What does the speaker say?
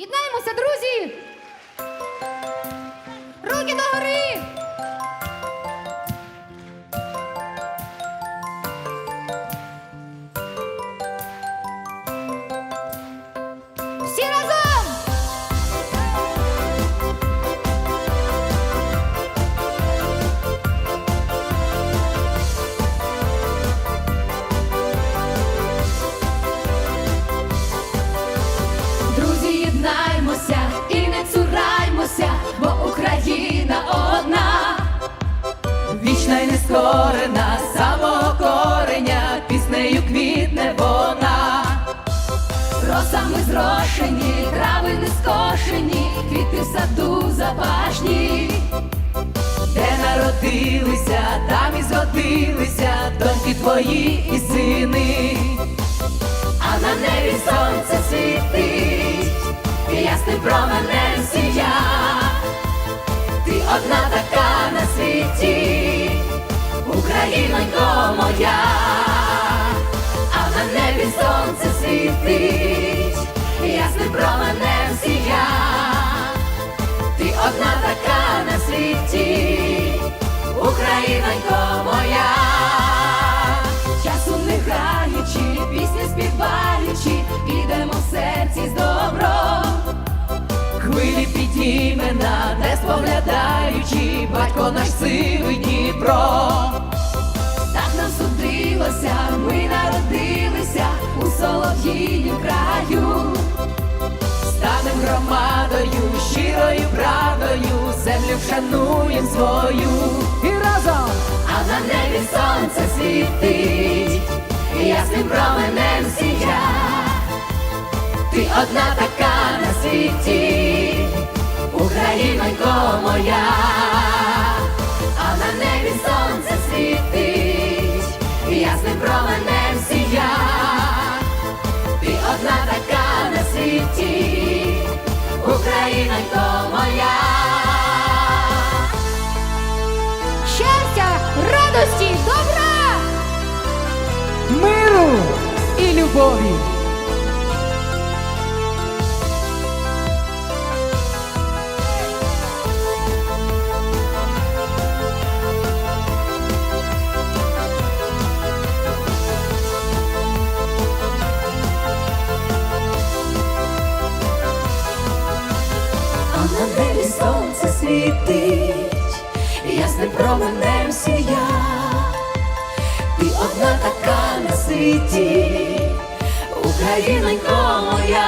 Єднаємося, друзі! З самого кореня, піснею квітне вона. Росами зрошені, трави не скошені, квіти в саду запашні. Де народилися, там і зродилися, доньки твої і сини. А на небі сонце світить, ясним променем сія. Ти одна така на світі, Українонько моя, а на небі сонце світить, ясним променем сія. Ти одна така на світі, Українонько моя часу не граючи, пісні співаючи, ідемо в серці з добром. Хвилі підіймена, не споглядаючи, батько наш сивий Дніпро. Громадою, щирою правдою, землю вшануєм свою. І разом А на небі сонце світить, ясним променем сія. Ти одна така на світі, Українонько моя, Українонько моя. Щастя, радості, добра! миру і любові. Світить, ясним променем сія. Ти одна така на світі, Українонько моя,